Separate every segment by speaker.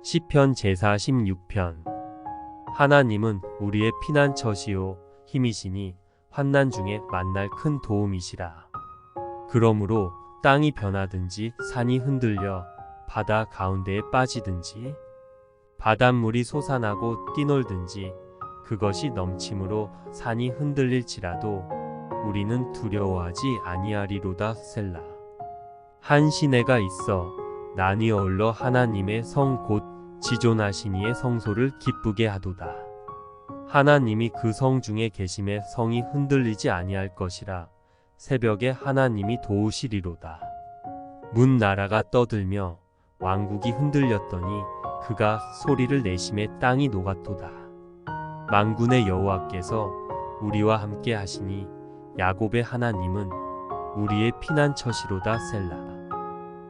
Speaker 1: 시편 제사 16편 하나님은 우리의 피난처시요 힘이시니 환난 중에 만날 큰 도움이시라. 그러므로 땅이 변하든지 산이 흔들려 바다 가운데에 빠지든지 바닷물이 솟아나고 뛰놀든지 그것이 넘침으로 산이 흔들릴지라도 우리는 두려워하지 아니하리로다 셀라. 한 시내가 있어 난이 어울러 하나님의 성 곧 지존하시니의 성소를 기쁘게 하도다. 하나님이 그 성 중에 계심에 성이 흔들리지 아니할 것이라 새벽에 하나님이 도우시리로다. 문 나라가 떠들며 왕국이 흔들렸더니 그가 소리를 내심에 땅이 녹았도다. 만군의 여호와께서 우리와 함께 하시니 야곱의 하나님은 우리의 피난처시로다 셀라.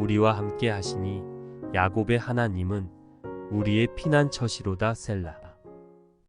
Speaker 1: 우리와 함께 하시니 야곱의 하나님은 우리의 피난처시로다 셀라.